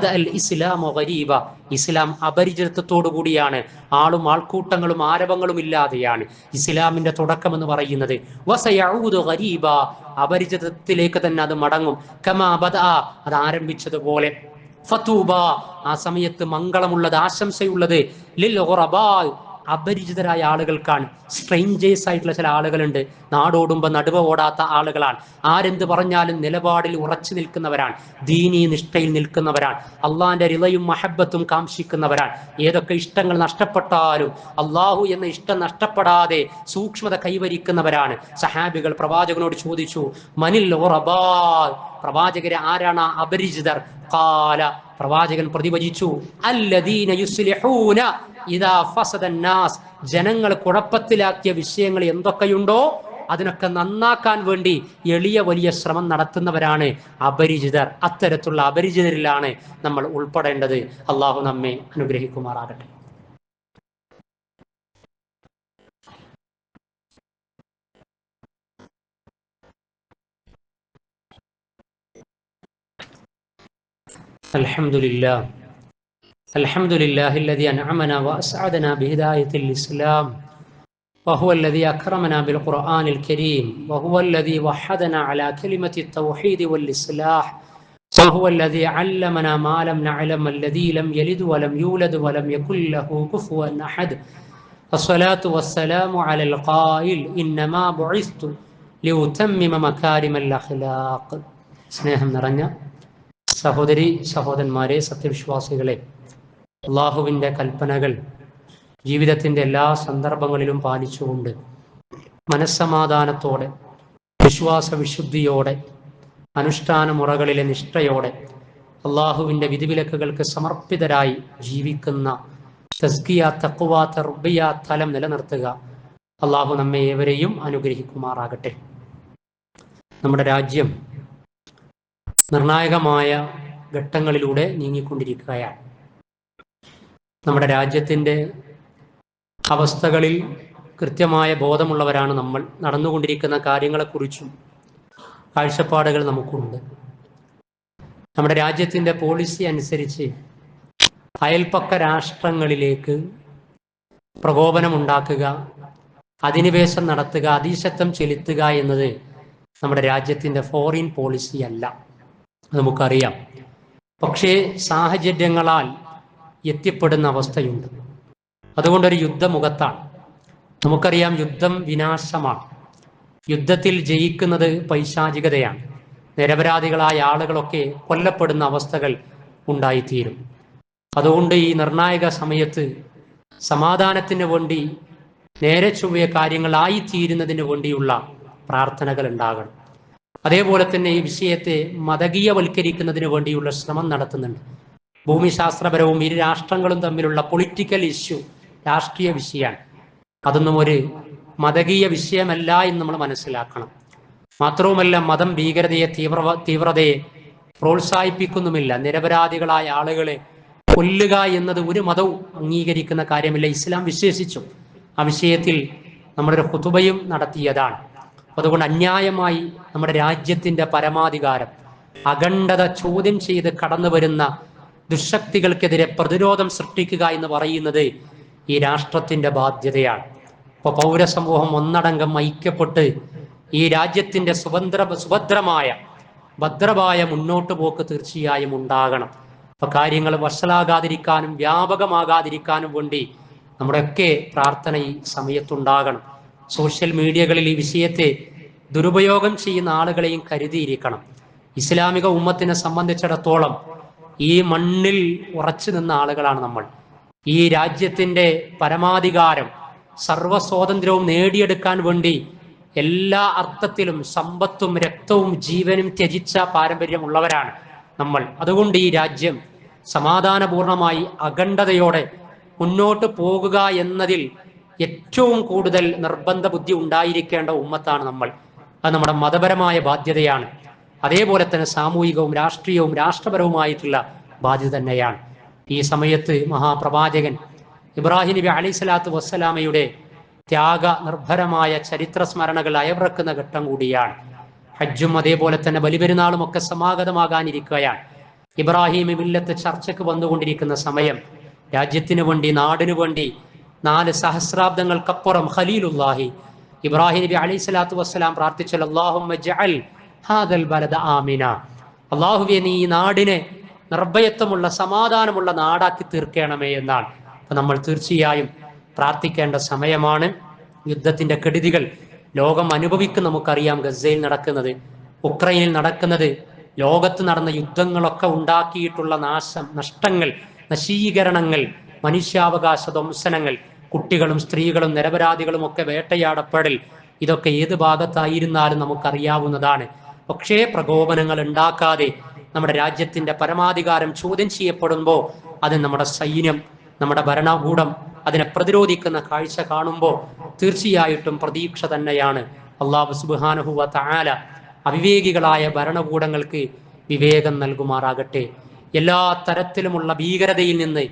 അൽ ഇസ്ലാം ഗരീബ. ഇസ്ലാം അപരിചിതത്വത്തോടു കൂടിയാണ്. ആളും ആൾക്കൂട്ടങ്ങളും ആരവങ്ങളും ഇല്ലാതെയാണ് ഇസ്ലാമിന്റെ തുടക്കം എന്ന് പറയുന്നത് ഗരീബ. അപരിചിതത്തിലേക്ക് തന്നെ അത് മടങ്ങും. കമാ ബദ അത് ആരംഭിച്ചതുപോലെ. ഫതൂബ. ആ സമയത്ത് മംഗളമുള്ളത് ആശംസയുള്ളത്. ലിൽ അപരിചിതരായ ആളുകൾക്കാണ്. സ്ട്രെയിഞ്ചേഴ്സ് ആയിട്ടുള്ള ചില ആളുകളുണ്ട്. നാടോടുമ്പോൾ നടുവ ഓടാത്ത ആളുകളാണ്. ആരെന്ത് പറഞ്ഞാലും നിലപാടിൽ ഉറച്ചു നിൽക്കുന്നവരാണ്. ദീനീ നിഷ്ഠയിൽ നിൽക്കുന്നവരാണ്. അള്ളാഹിന്റെ റിളയും മഹബത്തും കാംക്ഷിക്കുന്നവരാണ്. ഏതൊക്കെ ഇഷ്ടങ്ങൾ നഷ്ടപ്പെട്ടാലും അള്ളാഹു എന്ന ഇഷ്ടം നഷ്ടപ്പെടാതെ സൂക്ഷ്മത കൈവരിക്കുന്നവരാണ്. സഹാബികൾ പ്രവാചകനോട് ചോദിച്ചു മനിൽ പ്രവാചകരെ ആരാണ് അപരിചിതർ? കാല പ്രവാചകൻ പ്രതിഭജിച്ചു ഫസദന്നാസ് ജനങ്ങൾ കുഴപ്പത്തിലാക്കിയ വിഷയങ്ങൾ എന്തൊക്കെയുണ്ടോ അതിനൊക്കെ നന്നാക്കാൻ വേണ്ടി എളിയ വലിയ ശ്രമം നടത്തുന്നവരാണ് അപരിചിതർ. അത്തരത്തിലുള്ള അപരിചിതരിലാണ് നമ്മൾ ഉൾപ്പെടേണ്ടത്. അള്ളാഹു നമ്മെ അനുഗ്രഹിക്കുമാറാകട്ടെ. الحمد لله الحمد لله الذي أنعمنا وأسعدنا بهداية الإسلام وهو الذي أكرمنا بالقرآن الكريم وهو الذي وحدنا على كلمة التوحيد والإصلاح وهو الذي علمنا ما لم نعلم الذي لم يلد ولم يولد ولم يكن له كفوا أحد الصلاة والسلام على القائل إنما بعثت لأتمم مكارم الأخلاق സ്നേഹം നിറഞ്ഞ സഹോദരി സഹോദരന്മാരെ സത്യവിശ്വാസികളെ അള്ളാഹുവിന്റെ കൽപ്പനകൾ ജീവിതത്തിന്റെ എല്ലാ സന്ദർഭങ്ങളിലും പാലിച്ചുകൊണ്ട് മനസ്സമാധാനത്തോടെ വിശ്വാസ വിശുദ്ധിയോടെ അനുഷ്ഠാന മുറകളിലെ നിഷ്ഠയോടെ അള്ളാഹുവിന്റെ വിധിവിലക്കുകൾക്ക് സമർപ്പിതരായി ജീവിക്കുന്ന തസ്കിയ തക്കുവ റുബിയ തലം നിലനിർത്തുക അള്ളാഹു നമ്മെ ഏവരെയും അനുഗ്രഹിക്കുമാറാകട്ടെ. നമ്മുടെ രാജ്യം നിർണായകമായ ഘട്ടങ്ങളിലൂടെ നീങ്ങിക്കൊണ്ടിരിക്കുകയാണ്. നമ്മുടെ രാജ്യത്തിന്റെ അവസ്ഥകളിൽ കൃത്യമായ ബോധമുള്ളവരാണ് നമ്മൾ. നടന്നുകൊണ്ടിരിക്കുന്ന കാര്യങ്ങളെക്കുറിച്ചും കാഴ്ചപ്പാടുകൾ നമുക്കുണ്ട്. നമ്മുടെ രാജ്യത്തിന്റെ പോളിസി അനുസരിച്ച് അയൽപ്പക്ക രാഷ്ട്രങ്ങളിലേക്ക് പ്രകോപനമുണ്ടാക്കുക അധിനിവേശം നടത്തുക അതീശത്വം ചെലുത്തുക എന്നത് നമ്മുടെ രാജ്യത്തിന്റെ ഫോറിൻ പോളിസി അല്ല. നമുക്കറിയാം. പക്ഷേ സാഹചര്യങ്ങളാൽ എത്തിപ്പെടുന്ന അവസ്ഥയുണ്ട്. അതുകൊണ്ടൊരു യുദ്ധമുഖത്താണ്. നമുക്കറിയാം യുദ്ധം വിനാശമാണ്. യുദ്ധത്തിൽ ജയിക്കുന്നത് പൈശാചികതയാണ്. നിരപരാധികളായ ആളുകളൊക്കെ കൊല്ലപ്പെടുന്ന അവസ്ഥകൾ ഉണ്ടായിത്തീരും. അതുകൊണ്ട് ഈ നിർണായക സമയത്ത് സമാധാനത്തിന് വേണ്ടി നേരെ ചൊവ്വയ കാര്യങ്ങളായിത്തീരുന്നതിന് വേണ്ടിയുള്ള പ്രാർത്ഥനകൾ ഉണ്ടാകണം. അതേപോലെ തന്നെ ഈ വിഷയത്തെ മതകീയവൽക്കരിക്കുന്നതിന് വേണ്ടിയുള്ള ശ്രമം നടത്തുന്നുണ്ട്. ഭൂമിശാസ്ത്രപരവും ഇരു രാഷ്ട്രങ്ങളും തമ്മിലുള്ള പൊളിറ്റിക്കൽ ഇഷ്യൂ രാഷ്ട്രീയ വിഷയമാണ്. അതൊന്നും ഒരു മതകീയ വിഷയമല്ല എന്ന് നമ്മൾ മനസ്സിലാക്കണം. മാത്രവുമല്ല മതം ഭീകരതയെ തീവ്ര തീവ്രതയെ പ്രോത്സാഹിപ്പിക്കുന്നുമില്ല. നിരപരാധികളായ ആളുകളെ കൊല്ലുക എന്നത് ഒരു മതവും അംഗീകരിക്കുന്ന കാര്യമില്ല. ഇസ്ലാം വിശേഷിച്ചു ആ വിഷയത്തിൽ നമ്മളൊരു ഹുതുബയും നടത്തിയതാണ്. അതുകൊണ്ട് അന്യായമായി നമ്മുടെ രാജ്യത്തിന്റെ പരമാധികാരം അഖണ്ഡത ചോദ്യം ചെയ്ത് കടന്നു വരുന്ന ദുശക്തികൾക്കെതിരെ പ്രതിരോധം സൃഷ്ടിക്കുക എന്ന് പറയുന്നത് ഈ രാഷ്ട്രത്തിന്റെ ബാധ്യതയാണ്. ഇപ്പൊ പൗരസമൂഹം ഒന്നടങ്കം ഐക്യപ്പെട്ട് ഈ രാജ്യത്തിന്റെ സുഭദ്ര സുഭദ്രമായ ഭദ്രമായ മുന്നോട്ട് പോക്ക് തീർച്ചയായും ഉണ്ടാകണം. അപ്പൊ കാര്യങ്ങൾ വഷളാകാതിരിക്കാനും വ്യാപകമാകാതിരിക്കാനും വേണ്ടി നമ്മുടെയൊക്കെ പ്രാർത്ഥന ഈ സമയത്തുണ്ടാകണം. സോഷ്യൽ മീഡിയകളിൽ ഈ വിഷയത്തെ ദുരുപയോഗം ചെയ്യുന്ന ആളുകളെയും കരുതിയിരിക്കണം. ഇസ്ലാമിക ഉമ്മത്തിനെ സംബന്ധിച്ചിടത്തോളം ഈ മണ്ണിൽ ഉറച്ചു നിന്ന ആളുകളാണ് നമ്മൾ. ഈ രാജ്യത്തിന്റെ പരമാധികാരം സർവസ്വാതന്ത്ര്യവും നേടിയെടുക്കാൻ വേണ്ടി എല്ലാ അർത്ഥത്തിലും സമ്പത്തും രക്തവും ജീവനും ത്യജിച്ച പാരമ്പര്യമുള്ളവരാണ് നമ്മൾ. അതുകൊണ്ട് ഈ രാജ്യം സമാധാനപൂർണമായി അഖണ്ഡതയോടെ മുന്നോട്ട് പോകുക എന്നതിൽ ഏറ്റവും കൂടുതൽ നിർബന്ധ ബുദ്ധി ഉണ്ടായിരിക്കേണ്ട ഉമ്മത്താണ് നമ്മൾ. അത് നമ്മുടെ മതപരമായ ബാധ്യതയാണ്. അതേപോലെ തന്നെ സാമൂഹികവും രാഷ്ട്രീയവും രാഷ്ട്രപരവുമായിട്ടുള്ള ബാധ്യത തന്നെയാണ്. ഈ സമയത്ത് മഹാപ്രവാചകൻ ഇബ്രാഹിം നബി അലൈഹി സ്വലാത്തു വസ്സലാമയുടെ ത്യാഗ നിർഭരമായ ചരിത്ര സ്മരണകൾ അയവിറക്കുന്ന ഘട്ടം കൂടിയാണ്. ഹജ്ജും അതേപോലെ തന്നെ ബലിപെരുന്നാളും ഒക്കെ സമാഗതമാകാനിരിക്കുകയാണ്. ഇബ്രാഹിം മില്ലത്ത് ചർച്ചയ്ക്ക് വന്നുകൊണ്ടിരിക്കുന്ന സമയം രാജ്യത്തിനു വേണ്ടി നാടിനു വേണ്ടി നാല് സഹസ്രാബ്ദങ്ങൾക്കപ്പുറം ഖലീലുല്ലാഹി ഇബ്രാഹിം നബി അലൈഹി സ്വലാത്തു വസ്സലാം അള്ളാഹുവിയെ ബലദ ആമിന. അള്ളാഹുവെ നീ ഈ നാടിനെ നിർഭയത്വമുള്ള സമാധാനമുള്ള നാടാക്കി തീർക്കണമേ എന്നാണ്. അപ്പൊ നമ്മൾ തീർച്ചയായും പ്രാർത്ഥിക്കേണ്ട സമയമാണ്. യുദ്ധത്തിന്റെ കെടുതികൾ ലോകം അനുഭവിക്കും നമുക്കറിയാം ഗസയിൽ നടക്കുന്നത് ഉക്രൈനിൽ നടക്കുന്നത് ലോകത്ത് നടന്ന യുദ്ധങ്ങളൊക്കെ ഉണ്ടാക്കിയിട്ടുള്ള നാശം നഷ്ടങ്ങൾ നശീകരണങ്ങൾ മനുഷ്യാവകാശ ധ്വംസനങ്ങൾ കുട്ടികളും സ്ത്രീകളും നിരപരാധികളും ഒക്കെ വേട്ടയാടപ്പെടൽ. ഇതൊക്കെ ഏത് ഭാഗത്തായിരുന്നാലും നമുക്കറിയാവുന്നതാണ്. പക്ഷേ പ്രകോപനങ്ങൾ ഉണ്ടാക്കാതെ നമ്മുടെ രാജ്യത്തിന്റെ പരമാധികാരം ചോദ്യം ചെയ്യപ്പെടുമ്പോൾ അത് നമ്മുടെ സൈന്യം നമ്മുടെ ഭരണകൂടം അതിനെ പ്രതിരോധിക്കുന്ന കാഴ്ച കാണുമ്പോൾ തീർച്ചയായിട്ടും പ്രതീക്ഷ തന്നെയാണ്. അള്ളാഹു സുബാനഹുവ താല അവിവേകികളായ ഭരണകൂടങ്ങൾക്ക് വിവേകം നൽകുമാറാകട്ടെ. എല്ലാ തരത്തിലുമുള്ള ഭീകരതയിൽ നിന്ന്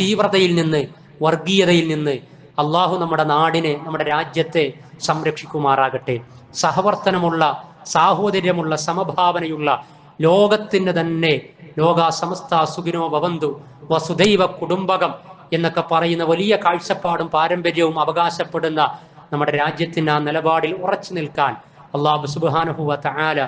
തീവ്രതയിൽ നിന്ന് വർഗീയതയിൽ നിന്ന് അള്ളാഹു നമ്മുടെ നാടിനെ നമ്മുടെ രാജ്യത്തെ സംരക്ഷിക്കുമാറാകട്ടെ. സഹവർത്തനമുള്ള സാഹോദര്യമുള്ള സമഭാവനയുള്ള ലോകത്തിന്റെ തന്നെ ലോക സമസ്ത സുഖിനോ ഭവന്തു വസുദൈവ കുടുംബകം എന്നൊക്കെ പറയുന്ന വലിയ കാഴ്ചപ്പാടും പാരമ്പര്യവും അവകാശപ്പെടുന്ന നമ്മുടെ രാജ്യത്തിന് ആ നിലപാടിൽ ഉറച്ചു നിൽക്കാൻ അള്ളാഹു സുബാനുഹുവ തആല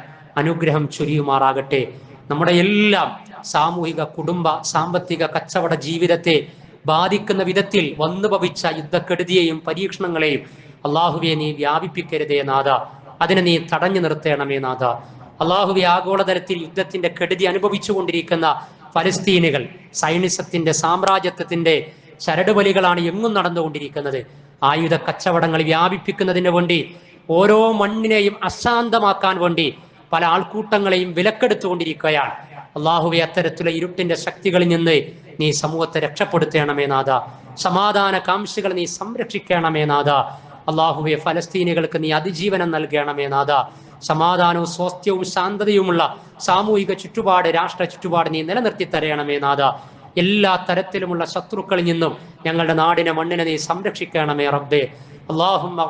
അനുഗ്രഹം ചൊരിയുമാറാകട്ടെ. നമ്മുടെ എല്ലാം സാമൂഹിക കുടുംബ സാമ്പത്തിക കച്ചവട ജീവിതത്തെ ബാധിക്കുന്ന വിധത്തിൽ വന്നു ഭവിച്ച യുദ്ധക്കെടുതിയെയും പരീക്ഷണങ്ങളെയും അള്ളാഹുവിയെ നീ വ്യാപിപ്പിക്കരുതേ നാഥ. അതിനെ നീ തടഞ്ഞു നിർത്തേണമേ നാഥ. അള്ളാഹുവി ആഗോളതലത്തിൽ യുദ്ധത്തിന്റെ കെടുതി അനുഭവിച്ചുകൊണ്ടിരിക്കുന്ന ഫലസ്തീനുകൾ സൈനിസത്തിന്റെ സാമ്രാജ്യത്വത്തിന്റെ ചരടുവലികളാണ് എങ്ങും നടന്നുകൊണ്ടിരിക്കുന്നത്. ആയുധ കച്ചവടങ്ങൾ വ്യാപിപ്പിക്കുന്നതിന് വേണ്ടി ഓരോ മണ്ണിനെയും അശാന്തമാക്കാൻ വേണ്ടി പല ആൾക്കൂട്ടങ്ങളെയും വിലക്കെടുത്തുകൊണ്ടിരിക്കുകയാണ്. അള്ളാഹുവെ അത്തരത്തിലുള്ള ഇരുട്ടിന്റെ ശക്തികളിൽ നിന്ന് നീ സമൂഹത്തെ രക്ഷപ്പെടുത്തേണമേ നാഥ. സമാധാന കാംക്ഷികൾ നീ സംരക്ഷിക്കണമേ നാഥ. അള്ളാഹുവെ ഫലസ്തീനികൾക്ക് നീ അതിജീവനം നൽകണമേ നാഥ. സമാധാനവും സ്വാസ്ഥ്യവും ശാന്തതയുമുള്ള സാമൂഹിക ചുറ്റുപാട് രാഷ്ട്ര ചുറ്റുപാട് നീ നിലനിർത്തി തരയണമേ നാഥ. എല്ലാ തരത്തിലുമുള്ള ശത്രുക്കളിൽ നിന്നും ഞങ്ങളുടെ നാടിനെ മണ്ണിനെ നീ സംരക്ഷിക്കണമേ റബ്ബേ. അള്ളാഹുമ്മ